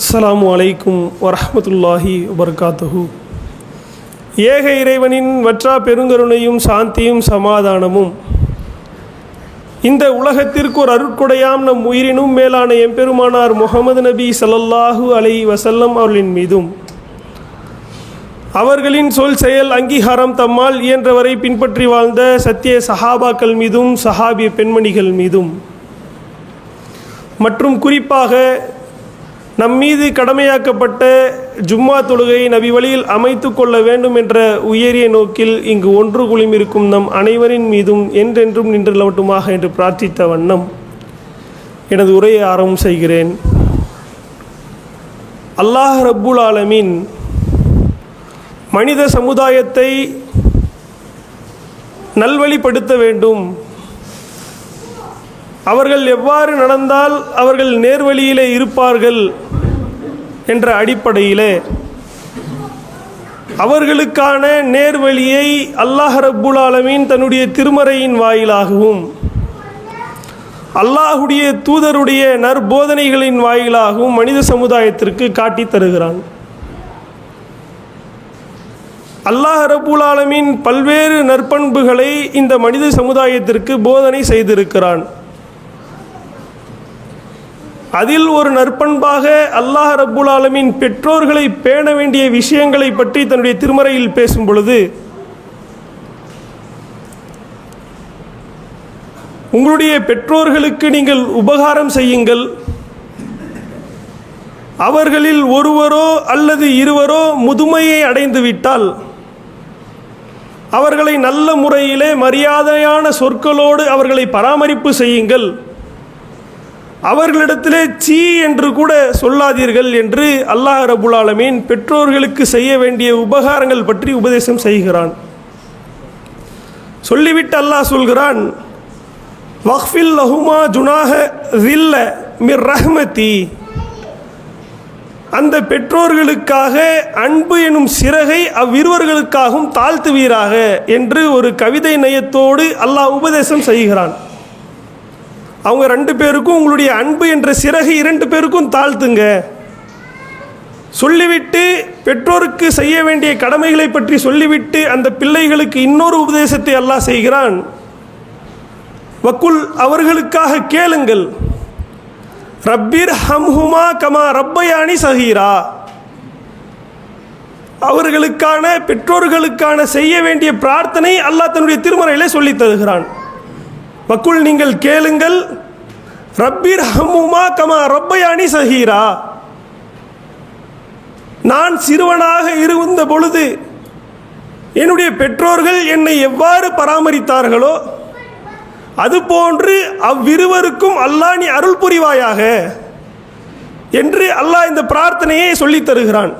அஸ்லாம் அலைக்கும் வரமத்துல்லாஹி வபர்காத்துஹு. ஏக இறைவனின் வற்றா பெருங்கருணையும் சாந்தியும் சமாதானமும். இந்த உலகத்திற்கு ஒரு அருட்கொடையாம் நம் உயிரினும் மேலான எம்பெருமானார் முகமது நபி சல்லல்லாஹு அலை வசல்லம் அவர்களின் மீதும். அவர்களின் சொல் செயல் அங்கீகாரம் தம்மால் இயன்றவரை பின்பற்றி வாழ்ந்த சத்திய சஹாபாக்கள் மீதும் சஹாபிய பெண்மணிகள் மீதும். மற்றும் குறிப்பாக நம் மீது கடமையாக்கப்பட்ட ஜும்மா தொழுகை நபி வழியில் அமைத்து கொள்ள வேண்டும் என்ற உயரிய நோக்கில் இங்கு ஒன்று குளிமிருக்கும் நம் அனைவரின் மீதும் என்றென்றும் நின்றுள்ளவட்டுமாக என்று பிரார்த்தித்த வண்ணம் எனது உரையை ஆரம்பம் செய்கிறேன். அல்லாஹ் ரப்புல் ஆலமீன் மனித சமுதாயத்தை நல்வழிப்படுத்த வேண்டும். அவர்கள் எவ்வாறு நடந்தால் அவர்கள் நேர்வழியிலே இருப்பார்கள் என்ற அடிப்படையிலே அவர்களுக்கான நேர்வழியை அல்லாஹ் ரப்புல் ஆலமீன் தன்னுடைய திருமறையின் வாயிலாகவும் அல்லாஹுடைய தூதருடைய நற்போதனைகளின் வாயிலாகவும் மனித சமுதாயத்திற்கு காட்டித் தருகிறான். அல்லாஹ் ரபுல் ஆலமின் பல்வேறு நற்பண்புகளை இந்த மனித சமுதாயத்திற்கு போதனை செய்திருக்கிறான். அதில் ஒரு நற்பண்பாக அல்லாஹ் ரப்புல் ஆலமின் பெற்றோர்களை பேண வேண்டிய விஷயங்களை பற்றி தன்னுடைய திருமறையில் பேசும் பொழுது உங்களுடைய பெற்றோர்களுக்கு நீங்கள் உபகாரம் செய்யுங்கள். அவர்களில் ஒருவரோ அல்லது இருவரோ முதுமையை அடைந்து விட்டால் அவர்களை நல்ல முறையிலே மரியாதையான சொற்களோடு அவர்களை பராமரிப்பு செய்யுங்கள். அவர்களிடத்திலே சீ என்று கூட சொல்லாதீர்கள் என்று அல்லாஹ் ரபுல் ஆலமீன் பெற்றோர்களுக்கு செய்ய வேண்டிய உபகாரங்கள் பற்றி உபதேசம் செய்கிறான். சொல்லிவிட்டு அல்லாஹ் சொல்கிறான் வக்ஃபில் லஹுமா ஜுனாக ரில்ல மிர் ரஹ்மதி. அந்த பெற்றோர்களுக்காக அன்பு எனும் சிறகை அவ்விருவர்களுக்காகவும் தாழ்த்துவீராக என்று ஒரு கவிதை நயத்தோடு அல்லாஹ் உபதேசம் செய்கிறான். அவங்க ரெண்டு பேருக்கும் உங்களுடைய அன்பு என்ற சிறகு இரண்டு பேருக்கும் தாழ்த்துங்க. சொல்லிவிட்டு பெற்றோருக்கு செய்ய வேண்டிய கடமைகளை பற்றி சொல்லிவிட்டு அந்த பிள்ளைகளுக்கு இன்னொரு உபதேசத்தை அல்லாஹ் செய்கிறான். வக்குல் அவர்களுக்காக கேளுங்கள். ரப்பீர் ஹம்ஹுமா கமா ரப்பயானி சஹீரா அவர்களுக்கான பெற்றோர்களுக்கான செய்ய வேண்டிய பிரார்த்தனை அல்லாஹ் தன்னுடைய திருமறையிலே சொல்லித் தருகிறான். மக்குள் நீங்கள் கேளுங்கள் ரப்பீர் ஹம்முமா கமா ரப்பயானி சஹீரா. நான் சிறுவனாக இருந்த பொழுது என்னுடைய பெற்றோர்கள் என்னை எவ்வாறு பராமரித்தார்களோ அதுபோன்று அவ்விருவருக்கும் அல்லாஹ் நீ அருள் புரிவாயாக என்று அல்லாஹ் இந்த பிரார்த்தனையை சொல்லித் தருகிறான்.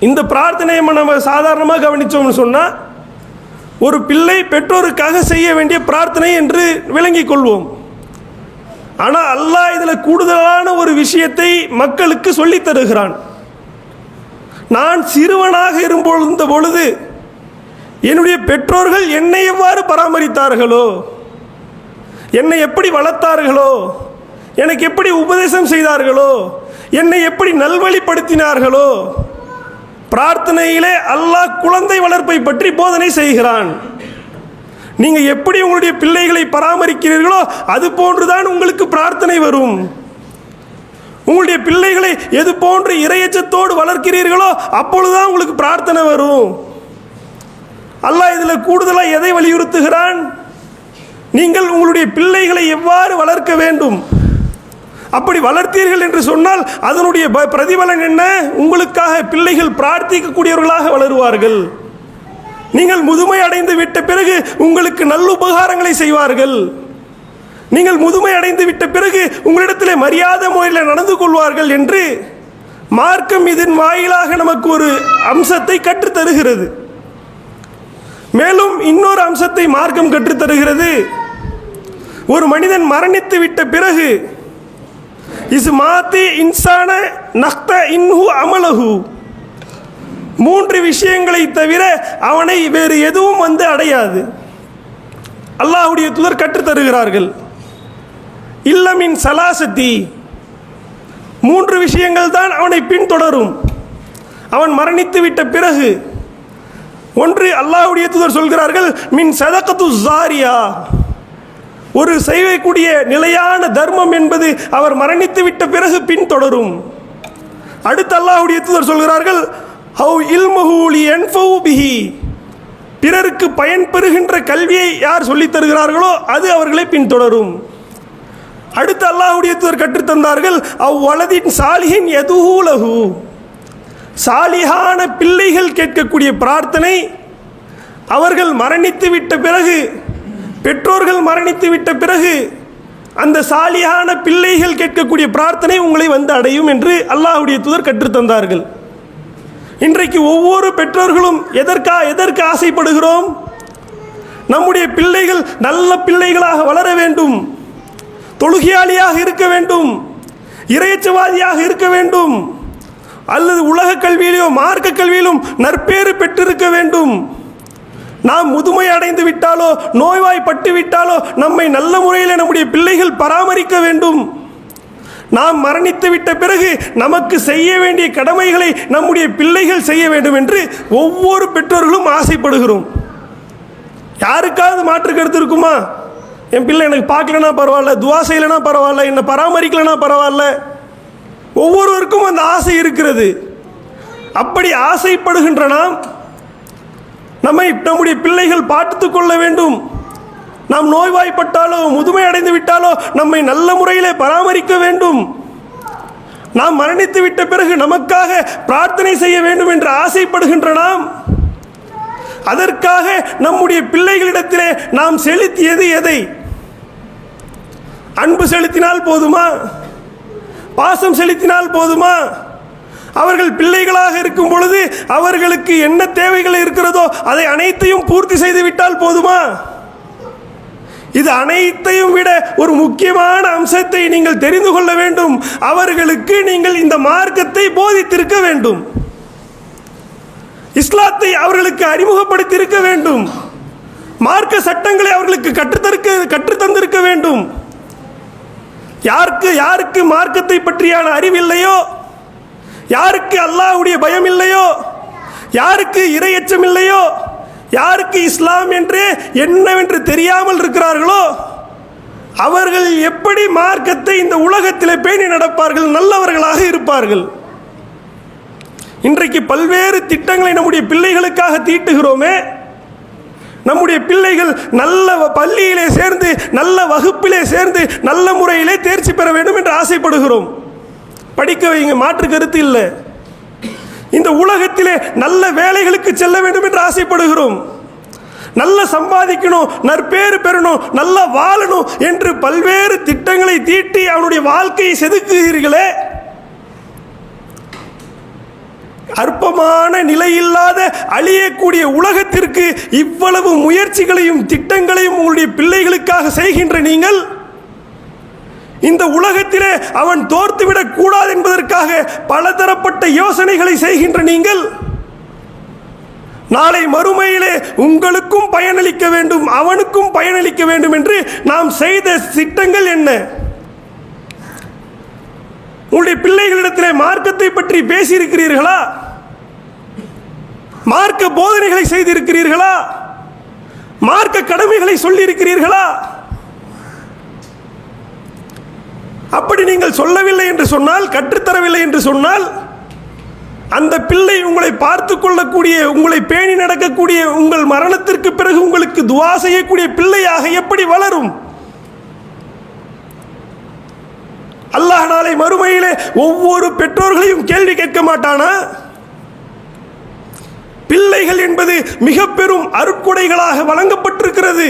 இந்த பிரார்த்தனையை நம்ம சாதாரணமாக கவனித்தோம்னு சொன்னால் ஒரு பிள்ளை பெற்றோருக்காக செய்ய வேண்டிய பிரார்த்தனை என்று விளங்கிக் கொள்வோம். ஆனால் அல்லாஹ் இதில் கூடுதலான ஒரு விஷயத்தை மக்களுக்கு சொல்லித் தருகிறான். நான் சிறுவனாக இருந்த பொழுது என்னுடைய பெற்றோர்கள் என்னை எவ்வாறு பராமரித்தார்களோ என்னை எப்படி வளர்த்தார்களோ எனக்கு எப்படி உபதேசம் செய்தார்களோ என்னை எப்படி நல்வழிப்படுத்தினார்களோ பிரார்த்தனையிலே அல்லாஹ் குழந்தை வளர்ப்பை பற்றி போதனை செய்கிறான். நீங்கள் எப்படி உங்களுடைய பிள்ளைகளை பராமரிக்கிறீர்களோ அது போன்றுதான் உங்களுக்கு பிரார்த்தனை வரும். உங்களுடைய பிள்ளைகளை எது போன்று இறையச்சத்தோடு வளர்க்கிறீர்களோ அப்பொழுதுதான் உங்களுக்கு பிரார்த்தனை வரும். அல்லாஹ் இதில் கூடுதலாக எதை வலியுறுத்துகிறான்? நீங்கள் உங்களுடைய பிள்ளைகளை எவ்வாறு வளர்க்க வேண்டும்? அப்படி வளர்த்தீர்கள் என்று சொன்னால் அதனுடைய ப- பிரதிபலன் என்ன? உங்களுக்காக பிள்ளைகள் பிரார்த்திக்கக்கூடியவர்களாக வளருவார்கள். நீங்கள் முதுமை அடைந்து விட்ட பிறகு உங்களுக்கு நல்ல உபகாரங்களை செய்வார்கள். நீங்கள் முதுமை அடைந்து விட்ட பிறகு உங்களிடத்திலே மரியாதை முறையில் நடந்து கொள்வார்கள் என்று மார்க்கம் இதன் வாயிலாக நமக்கு ஒரு அம்சத்தை கற்றுத் தருகிறது மேலும் இன்னொரு அம்சத்தை மார்க்கம் கற்றுத் தருகிறது ஒரு மனிதன் மரணித்து விட்ட பிறகு இஸ் மாத்தி இன்சான நக்த இன்ஹு அமலஹு மூன்று விஷயங்களை தவிர அவனை வேறு எதுவும் வந்து அடையாது அல்லாஹ்வுடைய துதர் கற்றுத் தருகிறார்கள் இல்லமின் சலாசத்தி மூன்று விஷயங்கள் தான் அவனை பின்தொடரும் அவன் மரணித்து விட்ட பிறகு ஒன்று அல்லாஹுடைய தூதர் சொல்கிறார்கள் மின் சதகத்து ஜாரியா ஒரு செய்யக்கூடிய நிலையான தர்மம் என்பது அவர் மரணித்து விட்ட பிறகு பின்தொடரும். அடுத்து அல்லாஹுடைய தூதர் சொல்கிறார்கள் ஹவு இல்மஹூலி என் பிஹி. பிறருக்கு பயன் பெறுகின்ற கல்வியை யார் சொல்லித் தருகிறார்களோ அது அவர்களை பின்தொடரும். அடுத்து அல்லாஹுடைய தூதர் கற்றுத்தந்தார்கள் அவ்வளதின் சாலிகின் சாலிஹின் சாலிகான பிள்ளைகள் கேட்கக்கூடிய பிரார்த்தனை அவர்கள் மரணித்து விட்ட பிறகு பெற்றோர்கள் மரணித்து விட்ட பிறகு அந்த சாலியான பிள்ளைகள் கேட்கக்கூடிய பிரார்த்தனை உங்களை வந்து அடையும் என்று அல்லாஹுடைய தூதர் கற்றுத்தந்தார்கள் இன்றைக்கு ஒவ்வொரு பெற்றோர்களும் எதற்கா எதற்கு ஆசைப்படுகிறோம்? நம்முடைய பிள்ளைகள் நல்ல பிள்ளைகளாக வளர வேண்டும். தொழுகையாளியாக இருக்க வேண்டும். இறையச்சவாதியாக இருக்க வேண்டும். அல்லது உலக கல்வியிலோ மார்க்க கல்வியிலும் நற்பேறு பெற்றிருக்க வேண்டும். நாம் முதுமை அடைந்து விட்டாலோ நோய்வாய்ப்பட்டு விட்டாலோ நம்மை நல்ல முறையில் நம்முடைய பிள்ளைகள் பராமரிக்க வேண்டும். நாம் மரணித்து விட்ட பிறகு நமக்கு செய்ய வேண்டிய கடமைகளை நம்முடைய பிள்ளைகள் செய்ய வேண்டும் என்று ஒவ்வொரு பெற்றோர்களும் ஆசைப்படுகிறோம். யாருக்காவது மாற்று கருத்து இருக்குமா? என் பிள்ளை எனக்கு பார்க்கலனா பரவாயில்ல துவா செய்யலைனா பரவாயில்ல என்னை பராமரிக்கலனா பரவாயில்ல. ஒவ்வொருவருக்கும் அந்த ஆசை இருக்கிறது. அப்படி ஆசைப்படுகின்ற நாம் நம்மை நம்முடைய பிள்ளைகள் பார்த்து கொள்ள வேண்டும். நாம் நோய்வாய்ப்பட்டாலோ முதுமை அடைந்து விட்டாலோ நம்மை நல்ல முறையிலே பராமரிக்க வேண்டும். நாம் மரணித்து விட்ட பிறகு நமக்காக பிரார்த்தனை செய்ய வேண்டும் என்று ஆசைப்படுகின்ற நாம். அதற்காக நம்முடைய பிள்ளைகளிடத்திலே நாம் செலுத்தியது எதை? அன்பு செலுத்தினால் போதுமா? பாசம் செலுத்தினால் போதுமா? அவர்கள் பிள்ளைகளாக இருக்கும் பொழுது அவர்களுக்கு என்ன தேவைகள் இருக்கிறதோ அதை அனைத்தையும் பூர்த்தி செய்து விட்டால் போதுமா? இது அனைத்தையும் விட ஒரு முக்கியமான அம்சத்தை நீங்கள் தெரிந்து கொள்ள வேண்டும். அவர்களுக்கு நீங்கள் இந்த மார்க்கத்தை போதித்திருக்க வேண்டும். இஸ்லாத்தை அவர்களுக்கு அறிமுகப்படுத்தியிருக்க வேண்டும். மார்க்க சட்டங்களை அவர்களுக்கு கற்றுத்தருக்க கற்றுத்தந்திருக்க வேண்டும். யாருக்கு யாருக்கு மார்க்கத்தை பற்றியான அறிவில்லையோ யாருக்கு அல்லாஹ்வுடைய பயம் இல்லையோ? யாருக்கு இரையச்சம் இல்லையோ? யாருக்கு இஸ்லாம் என்று என்னவென்று தெரியாமல் இருக்கிறார்களோ? அவர்கள் எப்படி மார்க்கத்தை இந்த உலகத்தில் பேணி நடப்பார்கள்? நல்லவர்களாக இருப்பார்கள். இன்றைக்கு பல்வேறு திட்டங்களை நம்முடைய பிள்ளைகளுக்காக தீட்டுகிறோமே. நம்முடைய பிள்ளைகள் நல்ல வ- பள்ளியிலே சேர்ந்து நல்ல வகுப்பிலே சேர்ந்து நல்ல முறையிலே தேர்ச்சி பெற வேண்டும் என்று ஆசைப்படுகிறோம். படிக்க வைங்க மாற்று கருத்து இல்லை. இந்த உலகத்திலே நல்ல வேலைகளுக்கு செல்ல வேண்டும் என்று ஆசைப்படுகிறோம். நல்ல சம்பாதிக்கணும் நற்பேறு பெறணும் நல்லா வாழணும் என்று பல்வேறு திட்டங்களை தீட்டி அவனுடைய வாழ்க்கையை செதுக்குகிறீர்களே. அற்பமான நிலையில்லாத அழியக்கூடிய உலகத்திற்கு இவ்வளவு முயற்சிகளையும் திட்டங்களையும் உங்களுடைய பிள்ளைகளுக்காக செய்கின்ற நீங்கள் இந்த உலகத்திலே அவன் தோர்த்துவிடக் கூடாது என்பதற்காக பலதரப்பட்ட யோசனைகளை செய்கின்ற நீங்கள் நாளை மறுமையிலே உங்களுக்கும் பயனளிக்க வேண்டும் அவனுக்கும் பயனளிக்க வேண்டும் என்று நாம் செய்த திட்டங்கள் என்ன? உங்களுடைய பிள்ளைகளிடத்திலே மார்க்கத்தை பற்றி பேசியிருக்கிறீர்களா? மார்க்க போதனைகளை செய்திருக்கிறீர்களா? மார்க்க கடமைகளை சொல்லியிருக்கிறீர்களா? அப்படி நீங்கள் சொல்லவில்லை என்று சொன்னால் கற்றுத்தரவில்லை என்று சொன்னால் அந்த பிள்ளை உங்களை பார்த்து கொள்ளக்கூடிய உங்களை பேணி நடக்கக்கூடிய உங்கள் மரணத்திற்கு பிறகு உங்களுக்கு துவா செய்யக்கூடிய பிள்ளையாக எப்படி வளரும்? அல்லாஹ் நாளை மறுமையிலே ஒவ்வொரு பெற்றோர்களையும் கேள்வி கேட்க மாட்டானா? பிள்ளைகள் என்பது மிக பெரும் அருட்கொடைகளாக வழங்கப்பட்டிருக்கிறது.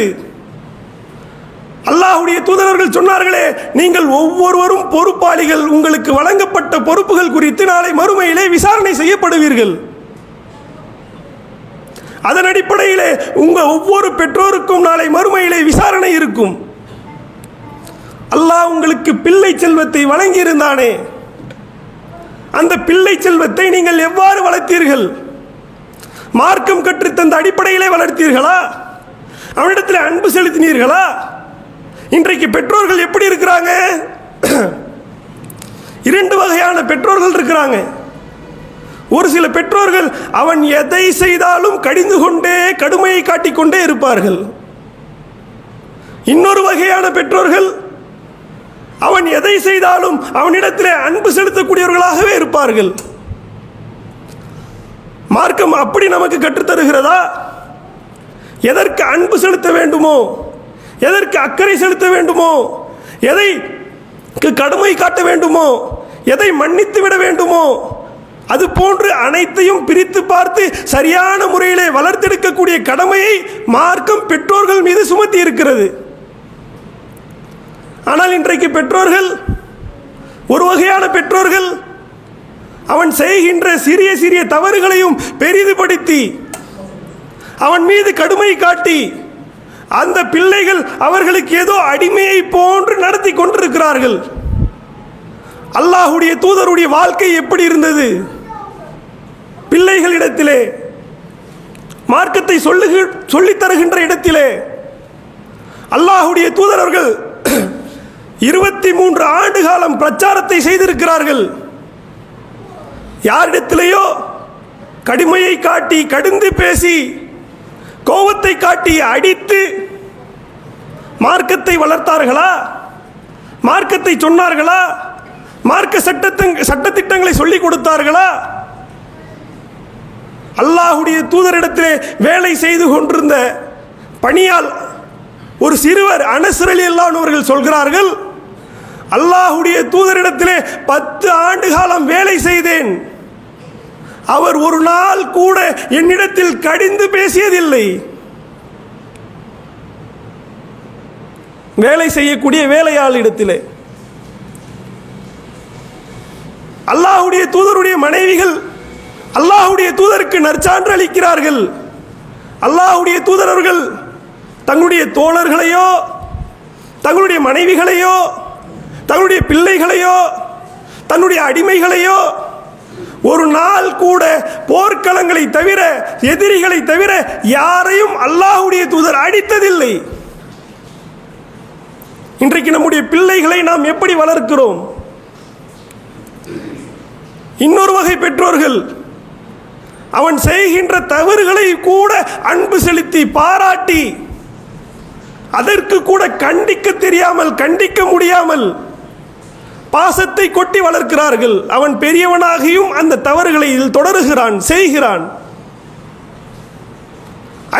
அல்லாஹுடைய தூதரர்கள் சொன்னார்களே நீங்கள் ஒவ்வொருவரும் பொறுப்பாளிகள் உங்களுக்கு வழங்கப்பட்ட பொறுப்புகள் குறித்து நாளை மறுமையிலே விசாரணை செய்யப்படுவீர்கள். அதன் அடிப்படையிலே உங்க ஒவ்வொரு பெற்றோருக்கும் நாளை மறுமையிலே விசாரணை இருக்கும். அல்லாஹ் உங்களுக்கு பிள்ளை செல்வத்தை வழங்கியிருந்தானே. அந்த பிள்ளை செல்வத்தை நீங்கள் எவ்வாறு வளர்த்தீர்கள்? மார்க்கம் கற்றுத்தந்த அடிப்படையிலே வளர்த்தீர்களா? அவனிடத்தில் அன்பு செலுத்தினீர்களா? இன்றைக்கு பெற்றோர்கள் எப்படி இருக்கிறாங்க? இரண்டு வகையான பெற்றோர்கள் இருக்கிறாங்க. ஒரு சில பெற்றோர்கள் அவன் எதை செய்தாலும் கடிந்து கொண்டே கடுமையை காட்டிக்கொண்டே இருப்பார்கள். இன்னொரு வகையான பெற்றோர்கள் அவன் எதை செய்தாலும் அவனிடத்தில் அன்பு செலுத்தக்கூடியவர்களாகவே இருப்பார்கள். மார்க்கம் அப்படி நமக்கு கற்றுத்தருகிறதா? எதற்கு அன்பு செலுத்த வேண்டுமோ? எதற்கு அக்கறை செலுத்த வேண்டுமோ? எதை கடுமை காட்ட வேண்டுமோ? எதை மன்னித்து விட வேண்டுமோ? அது போன்று அனைத்தையும் பிரித்து பார்த்து சரியான முறையிலே வளர்த்தெடுக்கக்கூடிய கடமையை மார்க்கம் பெற்றோர்கள் மீது சுமத்தி இருக்கிறது. ஆனால் இன்றைக்கு பெற்றோர்கள் ஒரு வகையான பெற்றோர்கள் அவன் செய்கின்ற சிறிய சிறிய தவறுகளையும் பெரிதுபடுத்தி அவன் மீது கடுமை காட்டி அந்த பிள்ளைகள் அவர்களுக்கு ஏதோ அடிமையை போன்று நடத்தி கொண்டிருக்கிறார்கள். அல்லாஹுடைய தூதருடைய வாழ்க்கை எப்படி இருந்தது? பிள்ளைகளிடத்திலே மார்க்கத்தை சொல்லுக சொல்லித் தருகின்ற இடத்திலே அல்லாஹுடைய தூதரர்கள் இருபத்தி மூன்று ஆண்டு காலம் பிரச்சாரத்தை செய்திருக்கிறார்கள். யாரிடத்திலேயோ கடுமையை காட்டி கடிந்து பேசி கோபத்தை காட்டி அடித்து மார்க்கத்தை வளர்த்தார்களா? மார்க்கத்தை சொன்னார்களா? மார்க்க சட்டத்தின் சட்டத்திட்டங்களை சொல்லிக் கொடுத்தார்களா? அல்லாஹுடைய தூதரிடத்திலே வேலை செய்து கொண்டிருந்த பணியால் ஒரு சிறுவர் அனசரலி அல்லானவர்கள் சொல்கிறார்கள் அல்லாஹுடைய தூதரிடத்திலே பத்து ஆண்டு காலம் வேலை செய்தேன். அவர் ஒரு நாள் கூட என்னிடத்தில் கடிந்து பேசியதில்லை. வேலை செய்யக்கூடிய வேலையாள் இடத்திலே அல்லாஹுடைய தூதருடைய மனைவிகள் அல்லாஹுடைய தூதருக்கு நற்சான்று அளிக்கிறார்கள். அல்லாஹுடைய தூதரவர்கள் தங்களுடைய தோழர்களையோ தங்களுடைய மனைவிகளையோ தங்களுடைய பிள்ளைகளையோ தன்னுடைய அடிமைகளையோ கூட போர்க்களங்களை தவிர எதிரிகளை தவிர யாரையும் அல்லாஹுடைய தூதர் அடித்ததில்லை. இன்றைக்கு நம்முடைய பிள்ளைகளை நாம் எப்படி வளர்க்கிறோம்? இன்னொரு வகை பெற்றோர்கள் அவன் செய்கின்ற தவறுகளை கூட அன்பு செலுத்தி பாராட்டி அதற்கு கூட கண்டிக்க தெரியாமல் கண்டிக்க முடியாமல் பாசத்தை கொட்டி வளர்க்கிறார்கள். அவன் பெரியவனாகியும் அந்த தவறுகளை இதில் தொடருகிறான் செய்கிறான்.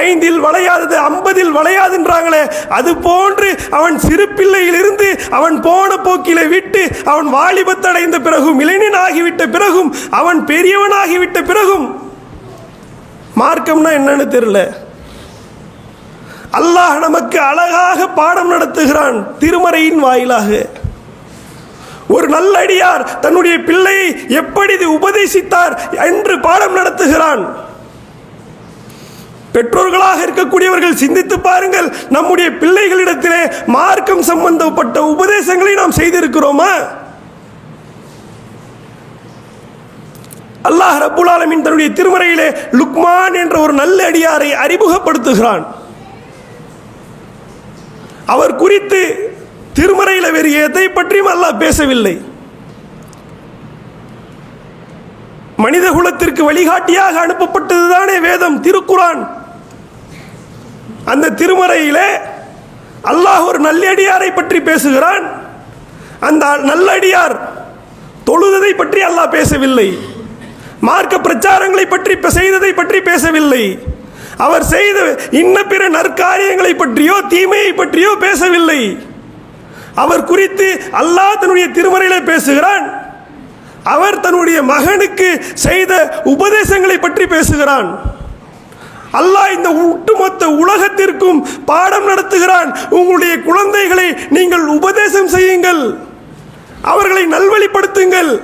ஐந்தில் வளையாதது ஐம்பதில் வளையாதுன்றாங்களே அது போன்று அவன் சிறு பிள்ளையிலிருந்து அவன் போன போக்கிலே விட்டு அவன் வாலிபத்தடைந்த பிறகும் இளைஞன் ஆகிவிட்ட பிறகும் அவன் பெரியவனாகிவிட்ட பிறகும். மார்க்கம்னா என்னன்னு தெரியல. அல்லாஹ் நமக்கு அழகாக பாடம் நடத்துகிறான் திருமறையின் வாயிலாக. ஒரு நல்லடியார் தன்னுடைய பிள்ளையை எப்படி இது உபதேசித்தார் என்று பாடம் நடத்துகிறான். பெற்றோர்களாக இருக்கக்கூடியவர்கள் சிந்தித்து பாருங்கள் நம்முடைய பிள்ளைகளிடத்திலே மார்க்கம் சம்பந்தப்பட்ட உபதேசங்களை நாம் செய்திருக்கிறோமா? அல்லாஹ் ரபுல் ஆலமின் தன்னுடைய திருமறையிலே லுக்மான் என்ற ஒரு நல்ல அடியாரை அறிமுகப்படுத்துகிறான். அவர் குறித்து திருமறையில் வேறு எதை பற்றியும் அல்லாஹ் பேசவில்லை. மனித குலத்திற்கு வழிகாட்டியாக அனுப்பப்பட்டதுதானே வேதம் திருக்குரான் அந்த திருமறையிலே அல்லாஹ் ஒரு நல்லடியாரை பற்றி பேசுகிறான். அந்த நல்லடியார் தொழுததை பற்றி அல்லாஹ் பேசவில்லை. மார்க்க பிரச்சாரங்களை பற்றி செய்ததை பற்றி பேசவில்லை. அவர் செய்த இன்ன பிற நற்காரியங்களை பற்றியோ தீமையை பற்றியோ பேசவில்லை. அவர் குறித்து அல்லாஹ் தன்னுடைய திருமறையிலே பேசுகிறான். அவர் தன்னுடைய மகனுக்கு செய்த உபதேசங்களை பற்றி பேசுகிறான். அல்லாஹ் இந்த ஒட்டுமொத்த உலகத்திற்கும் பாடம் நடத்துகிறான். உங்களுடைய குழந்தைகளை நீங்கள் உபதேசம் செய்யுங்கள். அவர்களை நல்வழிப்படுத்துங்கள்.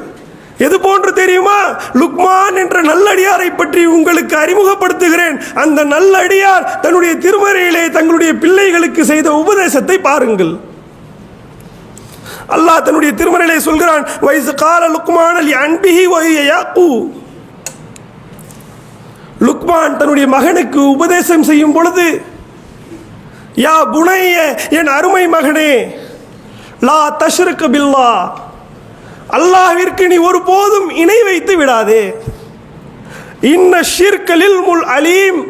எது போன்று தெரியுமா? லுக்மான் என்ற நல்லடியாரை பற்றி உங்களுக்கு அறிமுகப்படுத்துகிறேன். அந்த நல்லடியார் தன்னுடைய திருமறையிலே தங்களுடைய பிள்ளைகளுக்கு செய்த உபதேசத்தை பாருங்கள். அல்லாஹ் தன்னுடைய திருமறையிலே சொல்கிறான் வயசு கால லுக்மான் அலி அன்பிஹி வஹிய யாக்கூப் லுக்மான் தன்னுடைய மகனுக்கு உபதேசம் செய்யும் பொழுது யா புனைய என் அருமை மகனே லா தஷ்ருக்கு பில்லா அல்லாஹ்விற்கு நீ ஒருபோதும் இணை வைத்து விடாதே. இன்ன ஷிர்கலில் முல் அலீம்.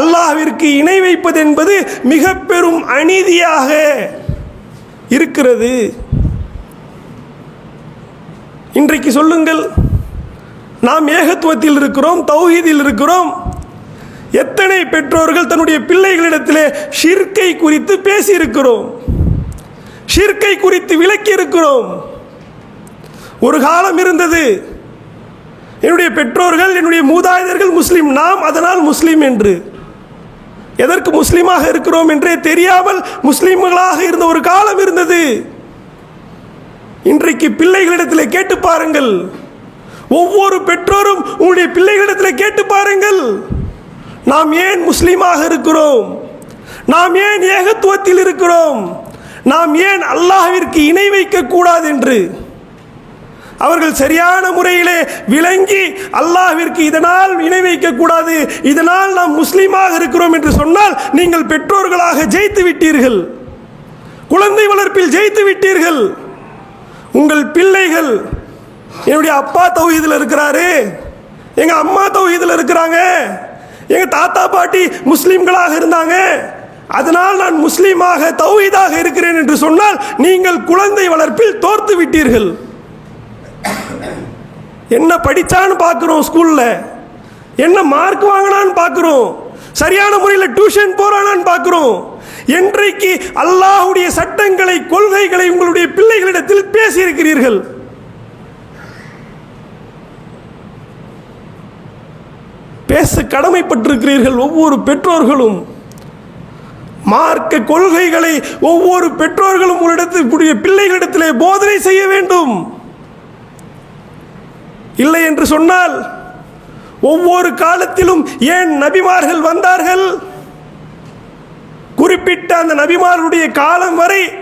அல்லாஹ்விற்கு இணை வைப்பது என்பது மிக பெரும் அநீதியாக இருக்கிறது. இன்றைக்கு சொல்லுங்கள். நாம் ஏகத்துவத்தில் இருக்கிறோம் தௌஹீதில் இருக்கிறோம். எத்தனை பெற்றோர்கள் தன்னுடைய பிள்ளைகளிடத்திலே ஷிர்கை குறித்து பேசியிருக்கிறோம். ஷிர்கை குறித்து விளக்கி இருக்கிறோம் ஒரு காலம் இருந்தது. என்னுடைய பெற்றோர்கள் என்னுடைய மூதாதையர்கள் முஸ்லீம் நாம் அதனால் முஸ்லீம் என்று. எதற்கு முஸ்லீமாக இருக்கிறோம் என்றே தெரியாமல் முஸ்லீம்களாக இருந்த ஒரு காலம் இருந்தது. இன்றைக்கு பிள்ளைகளிடத்தில் கேட்டு பாருங்கள். ஒவ்வொரு பெற்றோரும் உங்களுடைய பிள்ளைகளிடத்தில் கேட்டு பாருங்கள். நாம் ஏன் முஸ்லீமாக இருக்கிறோம்? நாம் ஏன் ஏகத்துவத்தில் இருக்கிறோம்? நாம் ஏன் அல்லாஹிற்கு இணை வைக்கக்கூடாது என்று? அவர்கள் சரியான முறையிலே விளங்கி அல்லாஹிற்கு இதனால் இணை வைக்கக்கூடாது இதனால் நாம் முஸ்லீமாக இருக்கிறோம் என்று சொன்னால் நீங்கள் பெற்றோர்களாக ஜெயித்து விட்டீர்கள். குழந்தை வளர்ப்பில் ஜெயித்து விட்டீர்கள். உங்கள் பிள்ளைகள் என்னுடைய அப்பா தௌஹீதில் இருக்கிறாரு. எங்கள் அம்மா தௌஹீதில் இருக்கிறாங்க. எங்கள் தாத்தா பாட்டி முஸ்லீம்களாக இருந்தாங்க. அதனால் நான் முஸ்லீமாக தௌஹீதாக இருக்கிறேன் என்று சொன்னால் நீங்கள் குழந்தை வளர்ப்பில் தோர்த்து விட்டீர்கள். என்ன படித்தான்னு பார்க்குறோம் ஸ்கூலில் என்ன மார்க் வாங்கினான்னு பார்க்குறோம். சரியான முறையில் டியூஷன் போகிறானான்னு பார்க்குறோம். என்றைக்கு அல்லாஹுடைய சட்டங்களை கொள்கைகளை உங்களுடைய பிள்ளைகளிடத்தில் பேசியிருக்கிறீர்கள்? பேச கடமைப்பட்டிருக்கிறீர்கள் ஒவ்வொரு பெற்றோர்களும். மார்க்க கொள்கைகளை ஒவ்வொரு பெற்றோர்களும் உங்களிடத்தில் பிள்ளைகளிடத்திலே போதனை செய்ய வேண்டும். இல்லை என்று சொன்னால் ஒவ்வொரு காலத்திலும் ஏன் நபிமார்கள் வந்தார்கள்? குறிப்பிட்ட அந்த நபிமார்களுடைய காலம் வரை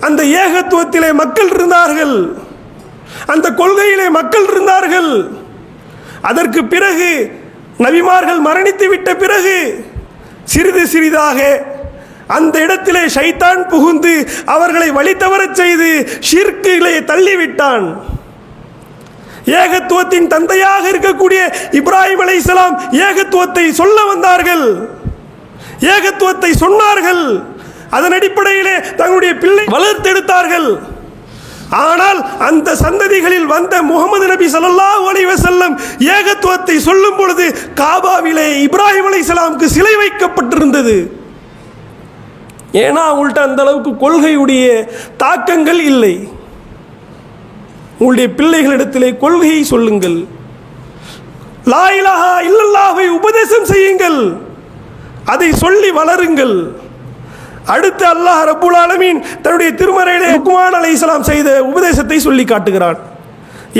அந்த ஏகத்துவத்திலே மக்கள் இருந்தார்கள். அந்த கொள்கையிலே மக்கள் இருந்தார்கள். அதற்கு பிறகு நபிமார்கள் மரணித்து விட்ட பிறகு சிறிது சிறிதாக அந்த இடத்திலே ஷைத்தான் புகுந்து அவர்களை வழி தவறச் செய்து ஷிர்கிலே தள்ளிவிட்டான். ஏகத்துவத்தின் தந்தையாக இருக்கக்கூடிய இப்ராஹிம் அலைஹிஸ்ஸலாம் ஏகத்துவத்தை சொல்ல வந்தார்கள். ஏகத்துவத்தை சொன்னார்கள். அதன் அடிப்படையிலே தங்களுடைய பிள்ளை வளர்த்தெடுத்தார்கள். ஆனால் அந்த சந்ததிகளில் வந்த முகமது நபி ஸல்லல்லாஹு அலைஹி வஸல்லம் ஏகத்துவத்தை சொல்லும் பொழுது காபாவிலே இப்ராஹிம் அலைஹிஸ்ஸலாமுக்கு சிலை வைக்கப்பட்டிருந்தது. ஏன்னா அவங்கள்ட்ட அந்த அளவுக்கு கொள்கையுடைய தாக்கங்கள் இல்லை. உங்களுடைய பிள்ளைகளிடத்திலே கொள்கையை சொல்லுங்கள். லா இலாஹா உபதேசம் செய்யுங்கள். அதை சொல்லி வளருங்கள். அடுத்து அல்லாஹ் ரபுல் ஆலமீன் தன்னுடைய திருமறையிலே குமான் அலை இஸ்லாம் செய்த உபதேசத்தை சொல்லி காட்டுகிறான்.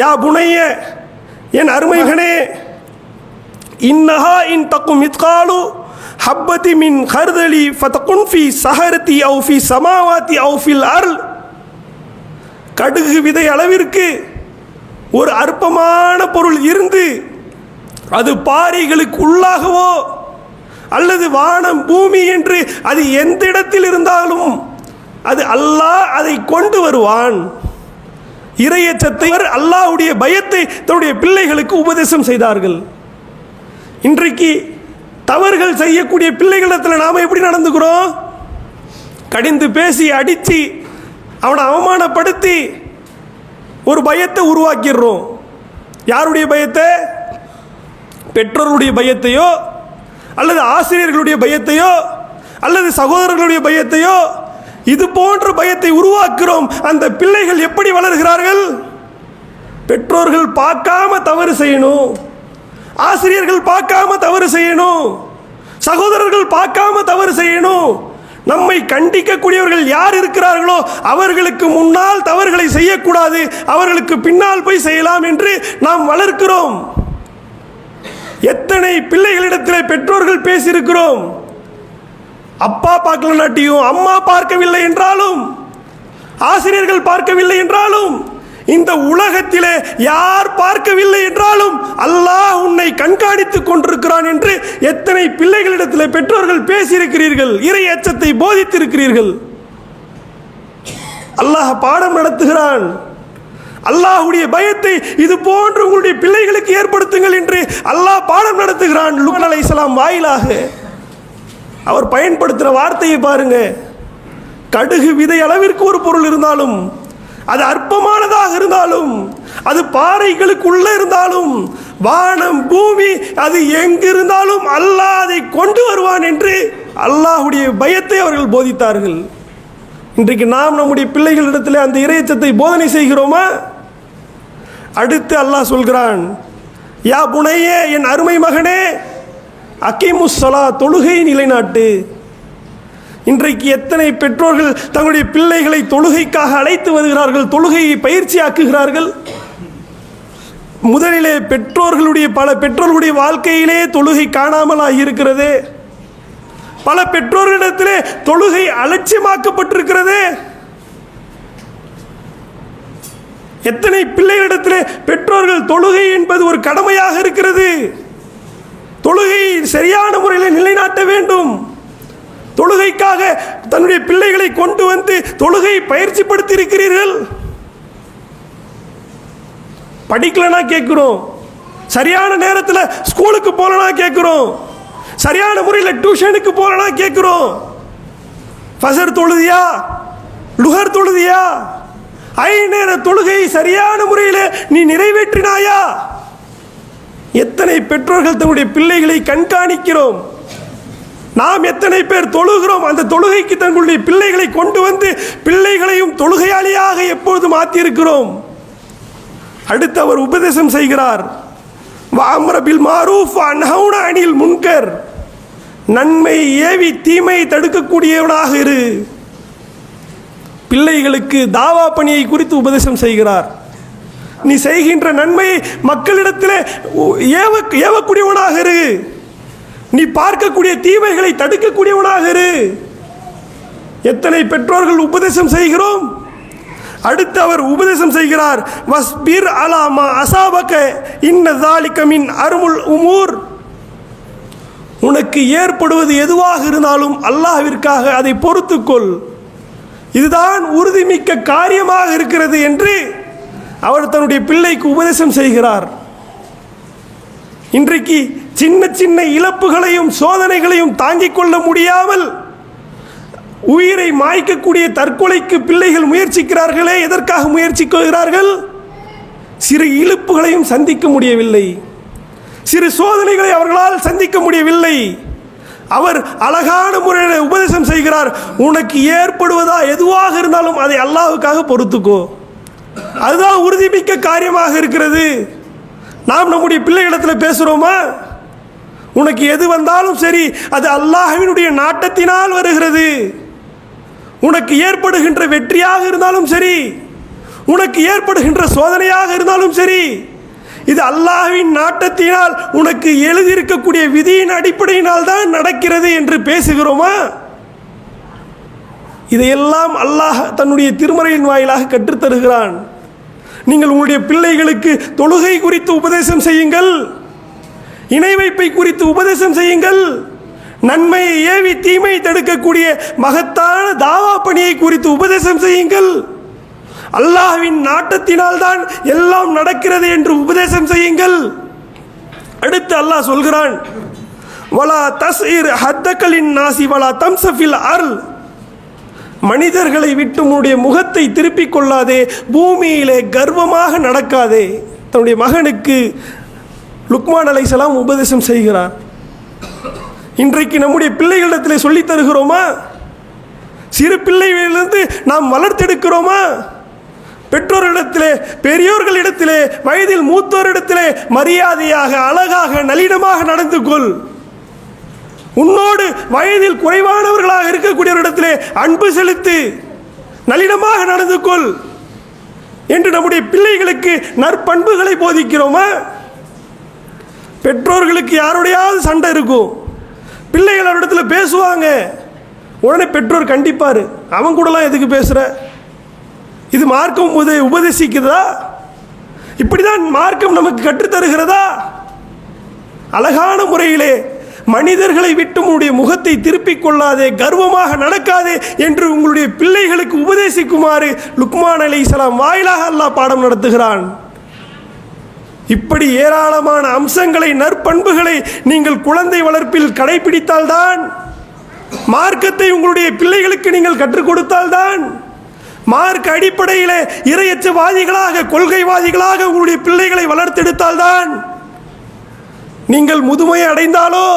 யா புனைய என் அருமைகனே இன்னஹா இன் தக்கும் மித்காலு ஹப்பதி மின் ஹர்தலி ஃபதகுன் ஃபி சஹரதி அவு ஃபி சமாவாதி அவு ஃபில் அர்ல் கடுகு விதை அளவிற்கு ஒரு அற்பமான பொருள் இருந்து அது பாறைகளுக்கு உள்ளாகவோ அல்லது வானம் பூமி என்று அது எந்த இடத்தில் இருந்தாலும் அது அல்லாஹ் அதை கொண்டு வருவான். இரையச்சத்தை அல்லாஹுடைய பயத்தை தன்னுடைய பிள்ளைகளுக்கு உபதேசம் செய்தார்கள். இன்றைக்கு தவறுகள் செய்யக்கூடிய பிள்ளைகளிடத்தில் நாம் எப்படி நடந்துக்கிறோம்? கடிந்து பேசி அடித்து அவனை அவமானப்படுத்தி ஒரு பயத்தை உருவாக்கிடுறோம். யாருடைய பயத்தை? பெற்றோருடைய பயத்தையோ அல்லது ஆசிரியர்களுடைய பயத்தையோ அல்லது சகோதரர்களுடைய பயத்தையோ இது போன்ற பயத்தை உருவாக்குகிறோம் அந்த பிள்ளைகள் எப்படி வளர்கிறார்கள்? பெற்றோர்கள் பார்க்காம தவறு செய்யணும். ஆசிரியர்கள் பார்க்காம தவறு செய்யணும். சகோதரர்கள் பார்க்காம தவறு செய்யணும். நம்மை கண்டிக்கக்கூடியவர்கள் யார் இருக்கிறார்களோ அவர்களுக்கு முன்னால் தவறுகளை செய்யக்கூடாது அவர்களுக்கு பின்னால் போய் செய்யலாம் என்று நாம் வளர்க்கிறோம். எத்தனை பிள்ளைகளிடத்தில் பெற்றோர்கள் பேசியிருக்கிறோம். அப்பா பார்க்கலனாட்டியும் அம்மா பார்க்கவில்லை என்றாலும் ஆசிரியர்கள் பார்க்கவில்லை என்றாலும் இந்த உலகத்திலே யார் பார்க்கவில்லை என்றாலும் அல்லாஹ் உன்னை கண்காணித்துக் கொண்டிருக்கிறான் என்று எத்தனை பிள்ளைகளிடத்தில் பெற்றோர்கள் பேசியிருக்கிறீர்கள் இறை அச்சத்தை போதித்திருக்கிறீர்கள். அல்லாஹ் பாடம் நடத்துகிறான். அல்லாஹ்வுடைய பயத்தை இது போன்று உங்களுடைய பிள்ளைகளுக்கு ஏற்படுத்துங்கள் என்று அல்லாஹ் பாடம் நடத்துகிறான். லுக்மன் அலை இஸ்லாம் வாயிலாக. அவர் பயன்படுத்துகிற வார்த்தையை பாருங்க. கடுகு விதை அளவிற்கு ஒரு பொருள் இருந்தாலும் அது அற்பமானதாக இருந்தாலும் அது பாறைகளுக்குள்ளே இருந்தாலும் வானம் பூமி அது எங்கிருந்தாலும் அல்லாஹ் அதை கொண்டு வருவான் என்று அல்லாஹுடைய பயத்தை அவர்கள் போதித்தார்கள். இன்றைக்கு நாம் நம்முடைய பிள்ளைகளிடத்தில் அந்த இறையச்சத்தை போதனை செய்கிறோமா? அடுத்து அல்லாஹ் சொல்கிறான் யா புனையே என் அருமை மகனே அக்கிமுஸ்ஸலா தொழுகை நிலைநாட்டு. இன்றைக்கு எத்தனை பெற்றோர்கள் தங்களுடைய பிள்ளைகளை தொழுகைக்காக அழைத்து வருகிறார்கள் தொழுகையை பயிற்சியாக்குகிறார்கள்? முதலிலே பெற்றோர்களுடைய பல பெற்றோர்களுடைய வாழ்க்கையிலே தொழுகை காணாமலாக இருக்கிறது. பல பெற்றோர்களிடத்திலே தொழுகை அலட்சியமாக்கப்பட்டிருக்கிறது. எத்தனை பிள்ளைகளிடத்திலே பெற்றோர்கள் தொழுகை என்பது ஒரு கடமையாக இருக்கிறது. தொழுகை சரியான முறையில் நிலைநாட்ட வேண்டும். தொழுகைக்காக தன்னுடைய பிள்ளைகளை கொண்டு வந்து தொழுகை பயிற்சிப்படுத்தி இருக்கிறீர்கள் படிக்கலனா கேட்குறோம். சரியான நேரத்தில் ஸ்கூலுக்கு போகலனா கேட்குறோம். சரியான முறையில் டியூஷனுக்கு போகலனா கேட்குறோம். ஃபசர் தொழுதியா? லுகர் தொழுதியா? ஐ நேர தொழுகை சரியான முறையில் நீ நிறைவேற்றினாயா? எத்தனை பெற்றோர்கள் தன்னுடைய பிள்ளைகளை கண்காணிக்கிறோம். நாம் எத்தனை பேர் தொழுகிறோம்? அந்த தொழுகைக்கு தங்களுடைய பிள்ளைகளை கொண்டு வந்து பிள்ளைகளையும் தொழுகையாளியாக எப்பொழுது மாற்றியிருக்கிறோம் அடுத்து அவர் உபதேசம் செய்கிறார். வாம்ரபில் மாரூஃப் அன்ஹவுன அணில் முன்கர். நன்மை ஏவி தீமை தடுக்கக்கூடியவனாக இரு. பிள்ளைகளுக்கு தாவா பணியை குறித்து உபதேசம் செய்கிறார். நீ செய்கின்ற நன்மையை மக்களிடத்தில் ஏவ ஏவக்கூடியவனாக இரு. நீ பார்க்கக்கூடிய தீமைகளை தடுக்கக்கூடியவனாக இரு. எத்தனை பெற்றோர்கள் உபதேசம் செய்கிறோம்? அடுத்து அவர் உபதேசம் செய்கிறார் வஸ்பிர் அலாமா அசாபக இன்ன தாலிக அருமுல் உமூர். உனக்கு ஏற்படுவது எதுவாக இருந்தாலும் அல்லாஹ்விற்காக அதை பொறுத்துக்கொள். இதுதான் உறுதிமிக்க காரியமாக இருக்கிறது என்று அவர் தன்னுடைய பிள்ளைக்கு உபதேசம் செய்கிறார். இன்றைக்கு சின்ன சின்ன இழப்புகளையும் சோதனைகளையும் தாங்கிக் கொள்ள முடியாமல் உயிரை மாய்க்கக்கூடிய தற்கொலைக்கு பிள்ளைகள் முயற்சிக்கிறார்களே எதற்காக முயற்சிக்கிறார்கள்? சிறு இழுப்புகளையும் சந்திக்க முடியவில்லை. சிறு சோதனைகளை அவர்களால் சந்திக்க முடியவில்லை. அவர் அழகான முறையில் உபதேசம் செய்கிறார். உனக்கு ஏற்படுவதா எதுவாக இருந்தாலும் அதை அல்லாவுக்காக பொறுத்துக்கோ. அதுதான் உறுதிமிக்க காரியமாக இருக்கிறது. நாம் நம்முடைய பிள்ளைகளிடத்தில் பேசுகிறோமா உனக்கு எது வந்தாலும் சரி அது அல்லாஹவினுடைய நாட்டத்தினால் வருகிறது. உனக்கு ஏற்படுகின்ற வெற்றியாக இருந்தாலும் சரி உனக்கு ஏற்படுகின்ற சோதனையாக இருந்தாலும் சரி இது அல்லாஹ்வின் நாட்டத்தினால் உனக்கு எழுதியிருக்கக்கூடிய விதியின் அடிப்படையினால் தான் நடக்கிறது என்று பேசுகிறோமா? இதையெல்லாம் அல்லாஹ் தன்னுடைய திருமறையின் வாயிலாக கற்றுத்தருகிறான். நீங்கள் உங்களுடைய பிள்ளைகளுக்கு தொழுகை குறித்து உபதேசம் செய்யுங்கள். இணை வைப்பை குறித்து உபதேசம் செய்யுங்கள். நன்மையை ஏவி தீமை தடுக்கக்கூடிய மகத்தான தாவா பணியை குறித்து உபதேசம் செய்யுங்கள். அல்லாஹ்வின் நாட்டத்தினால் தான் எல்லாம் நடக்கிறது என்று உபதேசம் செய்யுங்கள். அடுத்து அல்லாஹ் சொல்கிறான் வலா தஸ்இர் ஹத்தக்களின் நாசி வலா தம்சஃபில் அருள் மனிதர்களை விட்டு உன்னுடைய முகத்தை திருப்பிக் கொள்ளாதே பூமியிலே கர்வமாக நடக்காதே. தன்னுடைய மகனுக்கு லுக்மான் அலைசலாம் உபதேசம் செய்கிறார். இன்றைக்கு நம்முடைய பிள்ளைகளிடத்தில் சொல்லித் தருகிறோமா? சிறு பிள்ளைகளிலிருந்து நாம் வளர்த்தெடுக்கிறோமா? பெற்றோரிடத்திலே பெரியோர்களிடத்திலே வயதில் மூத்தோரிடத்திலே மரியாதையாக அழகாக நளினமாக நடந்து கொள். உன்னோடு வயதில் குறைவானவர்களாக இருக்கக்கூடியவரிடத்திலே அன்பு செலுத்து நளினமாக நடந்து கொள். என்று நம்முடைய பிள்ளைகளுக்கு நற்பண்புகளை போதிக்கிறோமா? பெற்றோர்களுக்கு யாருடையாவது சண்டை இருக்கும். பிள்ளைகள் அவரிடத்தில் பேசுவாங்க. உடனே பெற்றோர் கண்டிப்பார். அவன் கூடலாம் எதுக்கு பேசுகிற இது மார்க்கம் உத உபதேசிக்கிறதா? இப்படிதான் மார்க்கம் நமக்கு கற்றுத்தருகிறதா? அழகான முறையிலே மனிதர்களை விட்டு உங்களுடைய முகத்தை திருப்பிக் கொள்ளாதே கர்வமாக நடக்காதே என்று உங்களுடைய பிள்ளைகளுக்கு உபதேசிக்குமாறு லுக்மான் அலைஹிஸ்ஸலாம் வாயிலாக அல்லாஹ் பாடம் நடத்துகிறான். இப்படி ஏராளமான அம்சங்களை நற்பண்புகளை நீங்கள் குழந்தை வளர்ப்பில் கடைபிடித்தால்தான் மார்க்கத்தை உங்களுடைய பிள்ளைகளுக்கு நீங்கள் கற்றுக் கொடுத்தால்தான் மார்க் அடிப்படையிலே இரையற்றவாதிகளாக கொள்கைவாதிகளாக உங்களுடைய பிள்ளைகளை வளர்த்தெடுத்தால்தான் நீங்கள் முதுமை அடைந்தாலோ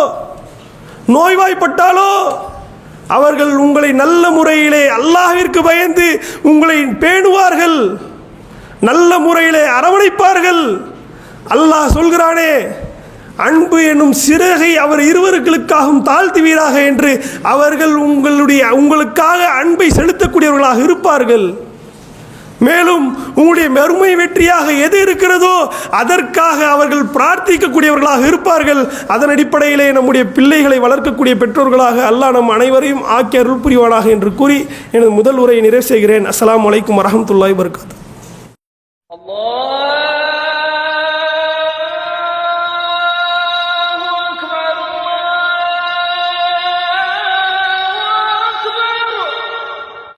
நோய்வாய்ப்பட்டாலோ அவர்கள் உங்களை நல்ல முறையிலே அல்லாவிற்கு பயந்து உங்களை பேணுவார்கள் நல்ல முறையிலே அரவணைப்பார்கள். அல்லாஹ் சொல்கிறானே அன்பு என்னும் சிறகை அவர் இருவர்களுக்காகவும் தாழ்த்துவீராக என்று அவர்கள் உங்களுடைய உங்களுக்காக அன்பை செலுத்தக்கூடியவர்களாக இருப்பார்கள். மேலும் உங்களுடைய மறுமை வெற்றியாக எது இருக்கிறதோ அதற்காக அவர்கள் பிரார்த்திக்கக்கூடியவர்களாக இருப்பார்கள். அதன் அடிப்படையிலே நம்முடைய பிள்ளைகளை வளர்க்கக்கூடிய பெற்றோர்களாக அல்லாஹ் நம் அனைவரையும் ஆக்கிய அருள் புரிவானாக என்று கூறி எனது முதல் உரையை நிறைவு செய்கிறேன். அஸ்லாம் வலைக்கம் வரமத்துல்லாய் வர்காத்